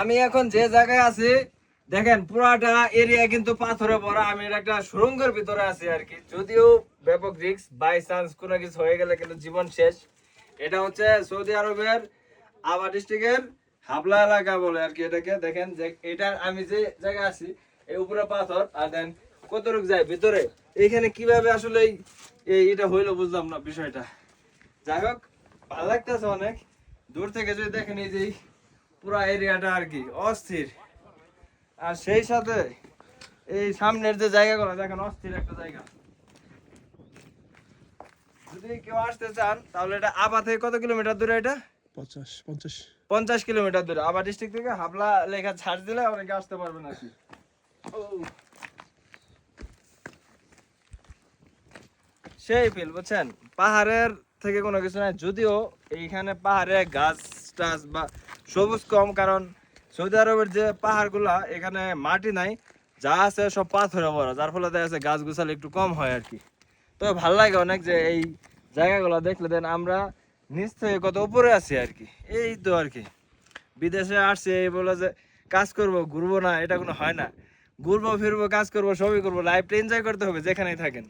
আমি এখন যে জায়গায় আছি, দেখেন পুরাটা এরিয়া কিন্তু পাথরে ভরা, আমি একটা সুরঙ্গের ভিতরে আছি আর কি। যদিও ব্যাপক রিক্স বাই চান্স কোনো কিছু হয়ে গেলে কিন্তু জীবন শেষ। এটা হচ্ছে সৌদি আরবের আবা ডিস্ট্রিক্টের হাবলা এলাকা বলে আর কি এটাকে। দেখেন যে এটা আমি যে জায়গায় আছি, এই উপরে পাথর, আর দেন কতটুক যায় ভিতরে। এইখানে কীভাবে আসলে এই- এটা হইল বুঝলাম না বিষয়টা। যাই হোক, ভালো লাগতেছে অনেক। দূর থেকে যদি দেখেন এই যে পুরা এরিয়াটা আর কি অস্থির। আর সেই সাথে এই সামনের যে জায়গাগুলো দেখেন অস্থির একটা জায়গা। যদি কেউ আসতে চান তাহলে এটা আবা থেকে কত কিলোমিটার দূরে এটা? পঞ্চাশ পঞ্চাশ। পঞ্চাশ কিলোমিটার দূরে। আবার ডিস্ট্রিক্ট থেকে হাবলা লেখা ছাড় দিলে অনেকে আসতে পারবেন আর কি ও। সেই ফিল বুঝছেন? পাহাড়ের থেকে কোনো কিছু নাই। যদিও এইখানে পাহাড়ে গাছ টাছ বা সবুজ কম, কারণ সৌদি আরবের যে পাহাড়গুলা, এখানে মাটি নাই, যা আছে সব পাথরে ভরা যার ফলে দেখা যাচ্ছে গাছ একটু কম হয় আর কি। তবে ভালো লাগে অনেক যে এই জায়গাগুলো দেখলে দেন আমরা নিচ থেকে কত উপরে আছি আর কি। এই তো আর কি। বিদেশে আসছে, এই বলে যে কাজ করব, ঘুরবো না, এটা কোনো হয় না। ঘুরবো, ফিরবো, কাজ করব, সবই করব লাইফটা এনজয় করতে হবে যেখানেই থাকেন।